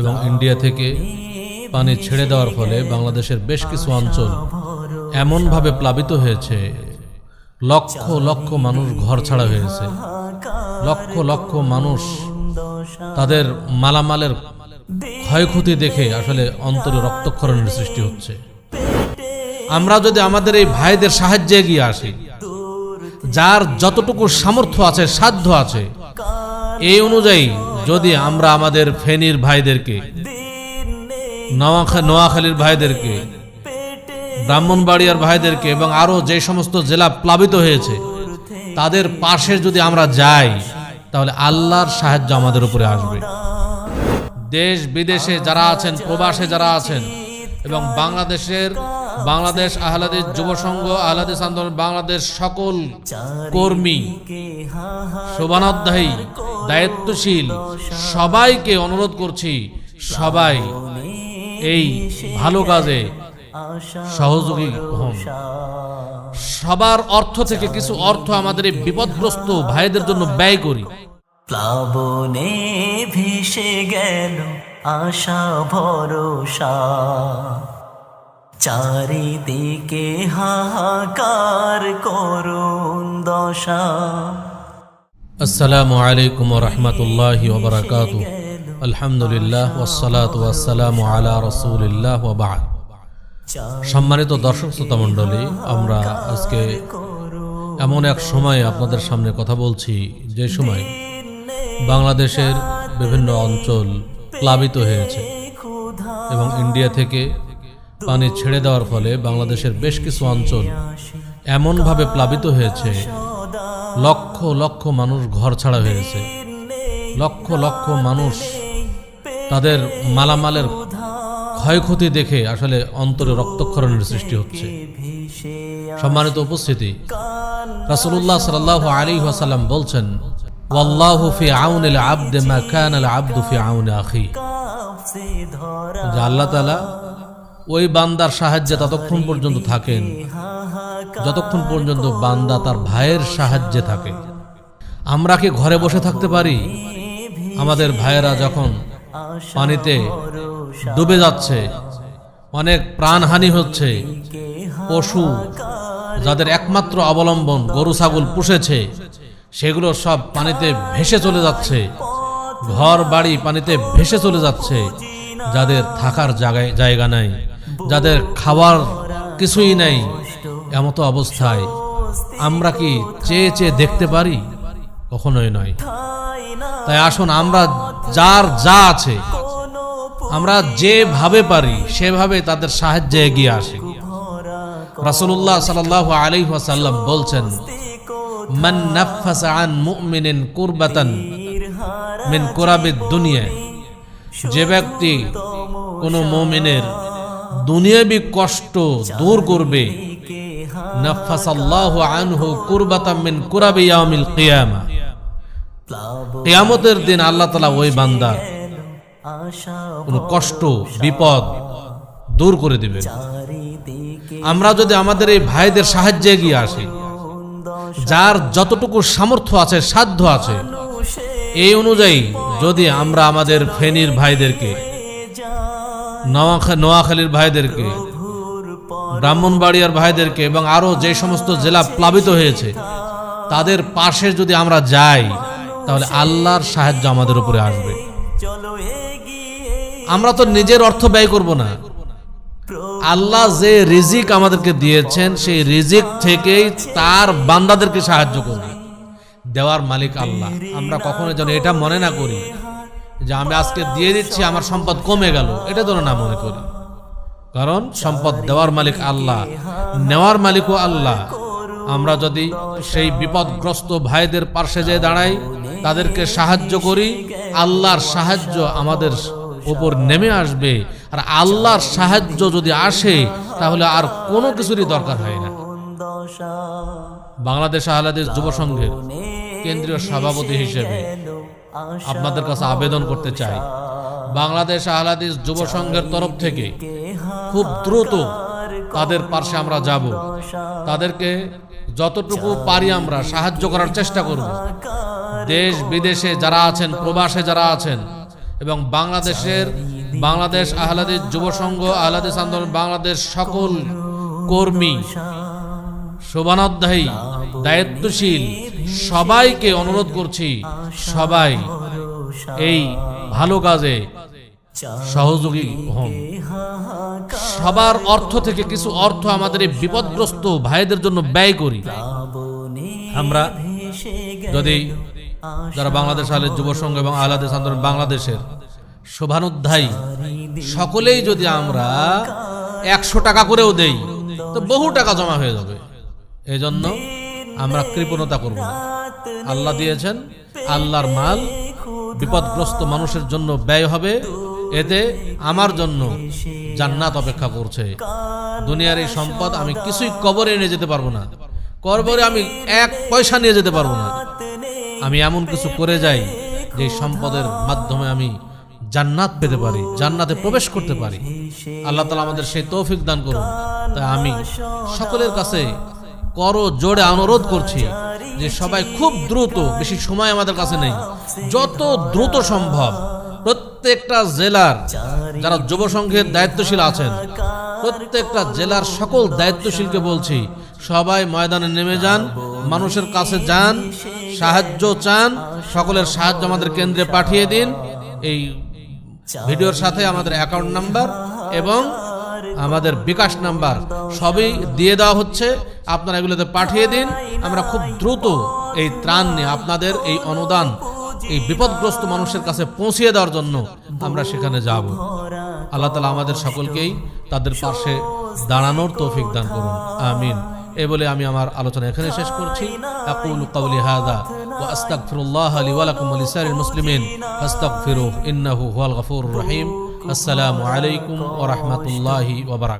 এবং ইন্ডিয়া থেকে পানি ছেড়ে দেওয়ার ফলে বাংলাদেশের বেশ কিছু অঞ্চল এমনভাবে প্লাবিত হয়েছে, লক্ষ লক্ষ মানুষ ঘর ছাড়া হয়েছে, লক্ষ লক্ষ মানুষ তাদের মালামালের ক্ষয়ক্ষতি দেখে আসলে অন্তরে রক্তক্ষরণের সৃষ্টি হচ্ছে। আমরা যদি আমাদের এই ভাইদের সাহায্যে এগিয়ে আসি, যার যতটুকু সামর্থ্য আছে, সাধ্য আছে, এই অনুযায়ী যদি আমরা আমাদের ফেনীর ভাইদেরকে নোয়াখালীর ভাইদেরকে, ব্রাহ্মণবাড়িয়ার ভাইদেরকে এবং আরও যে সমস্ত জেলা প্লাবিত হয়েছে, তাদের পাশে যদি আমরা যাই, তাহলে আল্লাহর সাহায্য আমাদের উপরে আসবে। দেশ বিদেশে যারা আছেন, প্রবাসে যারা আছেন এবং বাংলাদেশের, বাংলাদেশ আহলাদিস যুব সংঘ আহলাদিস আন্দোলন, বাংলাদেশ সকল কর্মী, শোভানোধ্যায়ী দায়িত্বশীল। সবাইকে অনুরোধ করছি, সবাই এই ভালো কাজে সহযোগী হন। সবার অর্থ থেকে কিছু অর্থ আমাদের এই বিপদগ্রস্ত ভাইদের জন্য ব্যয় করি। প্লাবনে ভেসে গেল আশা, ভরসা। চারিদিকে হাহাকার করুন দশা। আসসালামু আলাইকুম রহমতুল্লাহ ওবরাকাত আলহামদুলিল্লাহ ওসালাত ওয়াসালামু আলা রসুলিল্লাহ ওবাদ সম্মানিত দর্শক শ্রোতা মণ্ডলী, আমরা আজকে এমন এক সময়ে আপনাদের সামনে কথা বলছি, যে সময় বাংলাদেশের বিভিন্ন অঞ্চল প্লাবিত হয়েছে এবং ইন্ডিয়া থেকে পানি ছেড়ে দেওয়ার ফলে বাংলাদেশের বেশ কিছু অঞ্চল এমনভাবে প্লাবিত হয়েছে লক্ষ লক্ষ মানুষ ঘর ছাড়া হয়েছে। লক্ষ লক্ষ মানুষ তাদের মালামালের ক্ষয়ক্ষতি দেখে আসলে অন্তরে রক্তক্ষরণের সৃষ্টি হচ্ছে। সম্মানিত উপস্থিতি, রাসূলুল্লাহ সাল্লাল্লাহু আলাইহি ওয়াসাল্লাম বলছেন, ওয়াল্লাহু ফি আখি। আল্লাহ ওই বান্দার সাহায্যে ততক্ষণ পর্যন্ত থাকেন। যতক্ষণ পর্যন্ত বান্দা তার ভাইয়ের সাহায্যে থাকে। আমরা কি ঘরে বসে থাকতে পারি? আমাদের ভাইয়েরা যখন পানিতে ডুবে যাচ্ছে, অনেক প্রাণহানি হচ্ছে, পশু যাদের একমাত্র অবলম্বন গরু, ছাগল পুষেছে, সেগুলো সব পানিতে ভেসে চলে যাচ্ছে, ঘর, বাড়ি পানিতে ভেসে চলে যাচ্ছে, যাদের থাকার জায়গায় জায়গা নাই, যাদের খাবার কিছুই নাই এমতো অবস্থায় আমরা কি চেয়ে চেয়ে দেখতে পারি? কখনোই নয়। তাই আসুন, আমরা যার যা আছে, আমরা যেভাবে পারি, সেভাবে তাদের সাহায্যে এগিয়ে আসি। রাসূলুল্লাহ সাল্লাল্লাহু আলাইহি ওয়াসাল্লাম বলছেন কুরাবিদ দুনিয়া। যে ব্যক্তি কোন মুমিনের দুনিয়াবি কষ্ট দূর করবে নাফাসাল্লাহু আনহু কুরবাতাম মিন কুরাবি ইয়াউমিল কিয়ামা। কিয়ামতের দিন আল্লাহ তাআলা ওই বান্দার আশা কোন কষ্ট, বিপদ দূর করে দিবেন। আমরা যদি আমাদের এই ভাইদের সাহায্যে এগিয়ে আসি, যার যতটুকু সামর্থ্য আছে, সাধ্য আছে, এই অনুযায়ী যদি আমরা আমাদের ফেনীর ভাইদেরকে নোয়াখালীর ভাইদেরকে ব্রাহ্মণবাড়িয়ার ভাইদেরকে এবং আরও যে সমস্ত জেলা প্লাবিত হয়েছে, তাদের পাশে যদি আমরা যাই, তাহলে আল্লাহর সাহায্য আমাদের উপরে আসবে। আমরা তো নিজের অর্থ ব্যয় করব না। আল্লাহ যে রিজিক আমাদেরকে দিয়েছেন, সেই রিজিক থেকেই তার বান্দাদেরকে সাহায্য করবে। দেওয়ার মালিক আল্লাহ। আমরা কখনো যেন এটা মনে না করি যে আমি আজকে দিয়ে দিচ্ছি, আমার সম্পদ কমে গেল। এটা যেন না মনে করি। কারণ সম্পদ দেওয়ার মালিক আল্লাহ, নেওয়ার মালিকও আল্লাহ। আমরা যদি সেই বিপদগ্রস্ত ভাইদের পার্শ্বে যেয়ে দাঁড়াই, তাদেরকে সাহায্য করি, আল্লাহর সাহায্য আমাদের উপর নেমে আসবে। আর আল্লাহর সাহায্য যদি আসে, তাহলে আর কোনো কিছুরই দরকার হয় না। বাংলাদেশ আহলাদেশ যুব সংঘের কেন্দ্রীয় সভাপতি হিসেবে আপনাদের কাছে আবেদন করতে চাই। বাংলাদেশ আহলাদিস যুব সংঘের তরফ থেকে খুব দ্রুত তাদের পাশে আমরা যাব। তাদেরকে যতটুকু পারি আমরা সাহায্য করার চেষ্টা করব। দেশ বিদেশে যারা আছেন, প্রবাসে যারা আছেন এবং বাংলাদেশের বাংলাদেশ আহলাদিস যুব সংঘ আন্দোলন, বাংলাদেশ সকল কর্মী, শোভানোধ্যায়ী, দায়িত্বশীল, সবাইকে অনুরোধ করছি, সবাই এই ভালো কাজে সহযোগী হন। সবার অর্থ থেকে কিছু অর্থ আমাদের এই বিপদগ্রস্ত ভাইদের জন্য ব্যয় করি। আমরা যদি যারা বাংলাদেশ আলের যুব সংঘ এবং আহলাদেশ আন্দোলন বাংলাদেশের শোভানুধ্যায়ী, সকলেই যদি আমরা একশো টাকা করেও দেই, তো বহু টাকা জমা হয়ে যাবে। এই জন্য আমরা কৃপণতা করব। আল্লাহ দিয়েছেন, আল্লাহর মাল বিপদগ্রস্ত মানুষের জন্য ব্যয় হবে। এতে আমার জন্য জান্নাত অপেক্ষা করছে। দুনিয়ার এই সম্পদ আমি কিছুই কবরে নিয়ে যেতে পারব না। কবরে আমি এক পয়সা নিয়ে যেতে পারব না। আমি এমন কিছু করে যাই যে সম্পদের মাধ্যমে আমি জান্নাত পেতে পারি, জান্নাতে প্রবেশ করতে পারি। আল্লাহ তালা আমাদের সেই তৌফিক দান করুন। তাই আমি সকলের কাছে কর জোরে অনুরোধ করছি যে সবাই খুব দ্রুত, বেশি সময় আমাদের কাছে নেই। যত দ্রুত সম্ভব প্রত্যেকটা জেলার যারা যুব সংঘের দায়িত্বশীল আছেন, প্রত্যেকটা জেলার সকল দায়িত্বশীলকে বলছি, সবাই ময়দানে নেমে যান, মানুষের কাছে যান, সাহায্য চান, সকলের সাহায্য আমাদের কেন্দ্রে পাঠিয়ে দিন। এই ভিডিওর সাথে আমাদের অ্যাকাউন্ট নাম্বার এবং আমাদের বিকাশ নাম্বার সবই দিয়ে দেওয়া হচ্ছে। আপনারা এগুলোতে পাঠিয়ে দিন। আমরা খুব দ্রুত এই ত্রাণ নিয়ে আপনাদের এই অনুদান এই বিপদগ্রস্ত মানুষের কাছে পৌঁছিয়ে দেওয়ার জন্য আমরা সেখানে যাব। আল্লাহ তালা আমাদের সকলকেই তাদের পাশে দাঁড়ানোর তৌফিক দান করুন। আমিন। এই বলে আমি আমার আলোচনা এখানে শেষ করছি। আকুল কাউলি হাদা ওয়া আস্তাগফিরুল্লাহ লি ওয়া লাকুম ওয়া লিসাইরিল মুসলিমিন। ফাস্তাগফিরুহু, ইন্নাহু হুয়াল গফুরুর আসসালামু আলাইকুম ওয়া রাহমাতুল্লাহি ওয়া বারাকাতুহু।